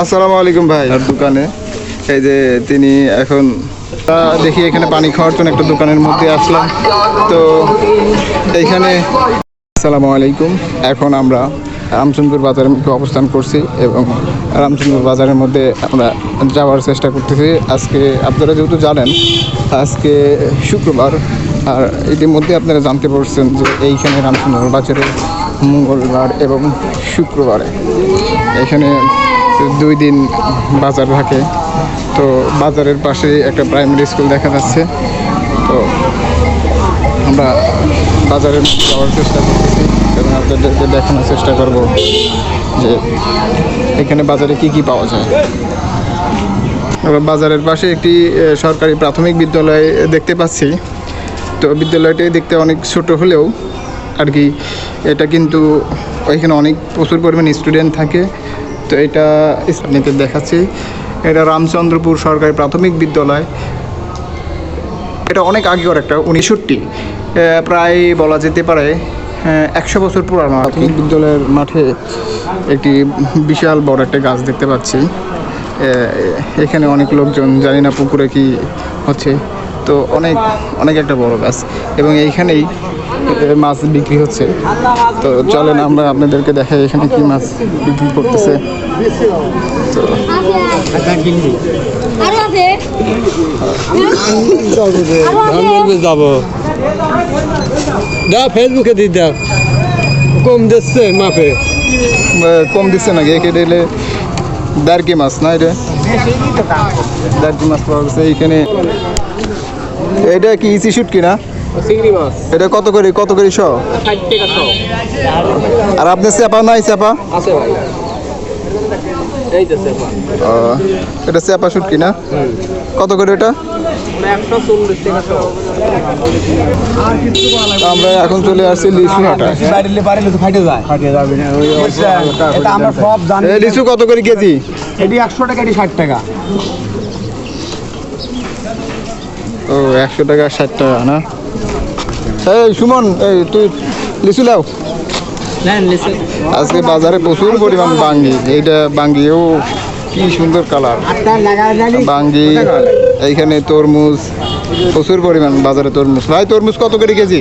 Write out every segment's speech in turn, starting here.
আসসালামু আলাইকুম ভাই। আর দোকানে। এই যে তিনি এখন দেখি এখানে পানি খাওয়ার জন্য একটা দোকানের মধ্যে আসলাম। তো এইখানে আসসালামু আলাইকুম। এখন আমরা রামচন্দ্র বাজারের মধ্যে অবস্থান করছি এবং রামচন্দ্র বাজারের মধ্যে আমরা যাওয়ার চেষ্টা করতেছি। আজকে আপনারা যেহেতু জানেন আজকে শুক্রবার আর ইতিমধ্যে আপনারা জানতে পারছেন যে এইখানে রামচন্দ্র বাজারে মঙ্গলবার এবং শুক্রবারে। এখানে দুই দিন বাজার থাকে। তো বাজারের পাশে একটা প্রাইমারি স্কুল দেখা যাচ্ছে। তো আমরা বাজারে যাওয়ার চেষ্টা করতেছি। এবং আপনাদেরকে দেখানোর চেষ্টা করব যে এখানে বাজারে কি কি পাওয়া যায়। বাজারের পাশে একটি সরকারি প্রাথমিক বিদ্যালয় দেখতে পাচ্ছি। তো বিদ্যালয়টি দেখতে অনেক ছোট হলেও আর কি, এটা কিন্তু এখানে অনেক প্রচুর পরিমাণ স্টুডেন্ট থাকে। তো এটা আপনাদের দেখাচ্ছি। এটা রামচন্দ্রপুর সরকারি প্রাথমিক বিদ্যালয়। এটা অনেক আগেকার একটা, উনিশষট্টি। প্রায় বলা যেতে পারে একশো বছর পুরানো। প্রাথমিক বিদ্যালয়ের মাঠে একটি বিশাল বড় একটা গাছ দেখতে পাচ্ছি। এখানে অনেক লোকজন, জানি না পুকুরে কি হচ্ছে। তো অনেক অনেক একটা বড় গাছ। এবং এইখানেই মাছ বিক্রি হচ্ছে। তো চলেন আমরা আপনাদেরকে দেখাই এখানে কি মাছ বিক্রি করতেছে। যাব। দা ফেসবুকে দি দা কম দিচ্ছে মাপে। কম দিচ্ছে নাকি? একে দিলে দারকি মাছ না এটা? দারকি মাছ পাওয়া গেছে। এইখানে এটা কি ইসি শুট কিনা এটা কত করে কত করে শ? ষাট টাকা তো আর আপনার চেপা নাই চেপা আছে ভাই। এটা চেপা শুট কিনা কত করে এটা আমরা এখন চলে আসছি লিচু হাটা বাড়িলে বাড়িলে তো ফাটে যায় ফাটে যাবে না ওই এটা আমরা সব জানি এই লিচু কত করে কেজি? এটি একশো টাকা এটি ষাট টাকা। ও একশো টাকা ষাট টাকা না? এই সুমন এই তুই লিচু লাও। আজকে বাজারে প্রচুর পরিমাণ বাঙ্গি এইটা বাঙ্গিও কি সুন্দর কালার বাঙ্গি এইখানে তরমুজ প্রচুর পরিমাণ বাজারে তরমুজ। ভাই তরমুজ কত করে কেজি?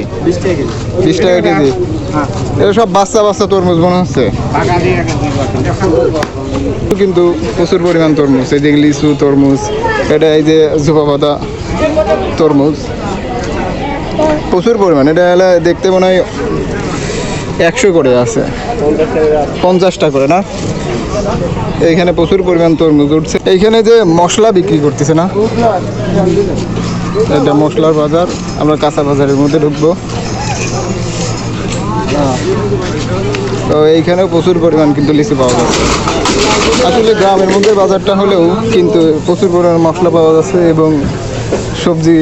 বিশ টাকা কেজি। এটা সব বাচ্চা বাচ্চা তরমুজ মনে হচ্ছে। কিন্তু প্রচুর পরিমাণ তরমুজ। এই যে লিচু তরমুজ এটা এই যে জুপাপাতা তরমুজ। প্রচুর পরিমাণ। এটা হলে দেখতে মনে হয় একশো করে আছে। পঞ্চাশটা করে, না? এইখানে প্রচুর পরিমাণ তরমুজ উঠছে। এইখানে যে মশলা বিক্রি করতেছে, না? এটা মশলার বাজার। আমরা কাঁচা বাজারের মধ্যে ঢুকবো। তো এইখানেও প্রচুর পরিমাণ কিন্তু লিচু পাওয়া যাচ্ছে। আসলে গ্রামের মধ্যে বাজারটা হলেও কিন্তু প্রচুর পরিমাণ মশলা পাওয়া যাচ্ছে এবং সবজি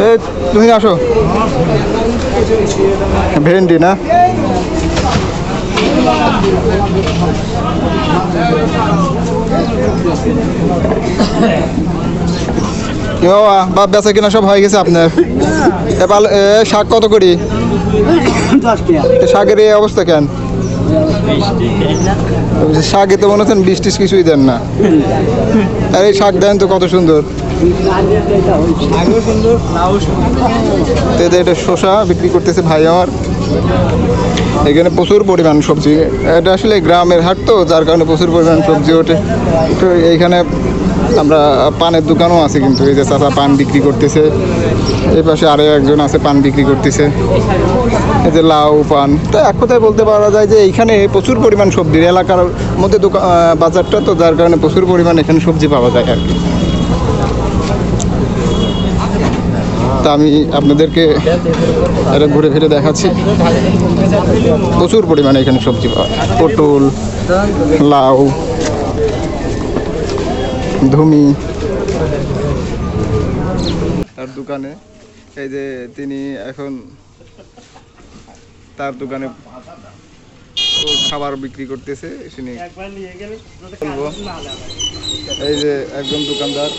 এ তুমি আসো। ভেন্ডি না? বাপ বেচা কিনা সব হয়ে গেছে আপনার। এ পাল- এ শাক কত করি? শাকের এই অবস্থা কেন? শাকে তো মনে হচ্ছেন বিষ টিস কিছুই দেন না। আর এই শাক দেন তো কত সুন্দর। এটা শশা বিক্রি করতেছে ভাই আমার। এখানে প্রচুর পরিমাণ সবজি। এটা আসলে গ্রামের হাট তো যার কারণে প্রচুর পরিমাণ সবজি ওঠে। তো এইখানে আমরা পানের দোকানও আছে কিন্তু, এই যে চাচা পান বিক্রি করতেছে। এই পাশে আরও একজন আছে, পান বিক্রি করতেছে। এই যে লাউ পান। তো এক কথায় বলতে পারা যায় যে এইখানে প্রচুর পরিমাণ সবজির এলাকার মধ্যে দোকান বাজারটা তো যার কারণে প্রচুর পরিমাণ এখানে সবজি পাওয়া যায় আর কি। তা আমি আপনাদেরকে এটা ঘুরে ফিরে দেখাচ্ছি। প্রচুর পরিমাণে এখানে সবজি পাওয়া পটল, লাউ ধুমি। তার দোকানে এই যে তিনি এখন তার দোকানে খাবার বিক্রি করতেছে বলব। এই যে একজন দোকানদার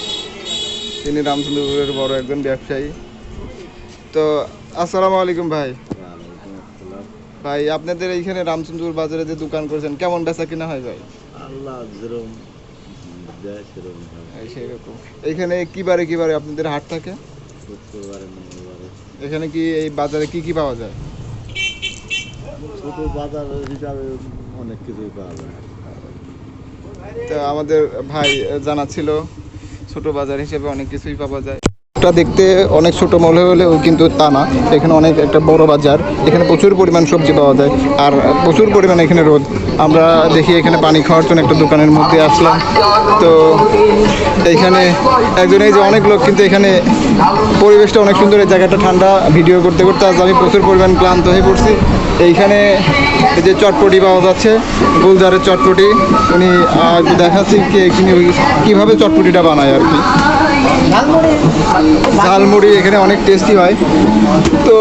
তিনি রামচন্দ্রপুরের বড় একজন ব্যবসায়ী। তো আসসালামু আলাইকুম ভাই। ভাই আপনাদের এইখানে রামচন্দ্রপুর বাজারে যে দোকান করেছেন কেমন বেচা কিনা হয় ভাই? আল্লাহ সেরকম সেরকম। এইখানে কি বারে কি বারে আপনাদের হাট থাকে? শুক্রবারে মঙ্গলবারে। এখানে কি এই বাজারে কি কি পাওয়া যায়? ছোট বাজার হিসাবে অনেক কিছুই পাওয়া যায়। তো আমাদের ভাই জানাচ্ছিল ছোট বাজার হিসেবে অনেক কিছুই পাওয়া যায়। এটা দেখতে অনেক ছোট মনে হলেও কিন্তু তা না। এখানে অনেক একটা বড় বাজার, এখানে প্রচুর পরিমাণ সবজি পাওয়া যায়। আর প্রচুর পরিমাণ এখানে রোদ। আমরা দেখি এখানে পানি খাওয়ার জন্য একটা দোকানের মধ্যে আসলাম। তো এইখানে একজন এই যে অনেক লোক কিন্তু এখানে পরিবেশটা অনেক সুন্দর, এই জায়গাটা ঠান্ডা। ভিডিও করতে করতে আজ আমি প্রচুর পরিমাণ ক্লান্ত হয়ে পড়ছি। এইখানে এই যে চটপটি পাওয়া যাচ্ছে, গুলজারের চটপটি। উনি দেখাচ্ছি কে কীভাবে চটপটিটা বানায় আর কি। ঝালমুড়ি। এখানে অনেক টেস্টি হয়। তো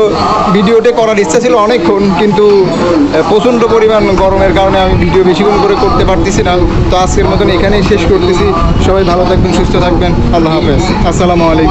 ভিডিওটা করার ইচ্ছা ছিল অনেকক্ষণ, কিন্তু প্রচণ্ড পরিমাণ গরমের কারণে আমি ভিডিও বেশিক্ষণ করে করতে পারতেছি না। তো আজকের মতন এখানেই শেষ করতেছি। সবাই ভালো থাকবেন, সুস্থ থাকবেন। আল্লাহ হাফেজ। আসসালামু আলাইকুম।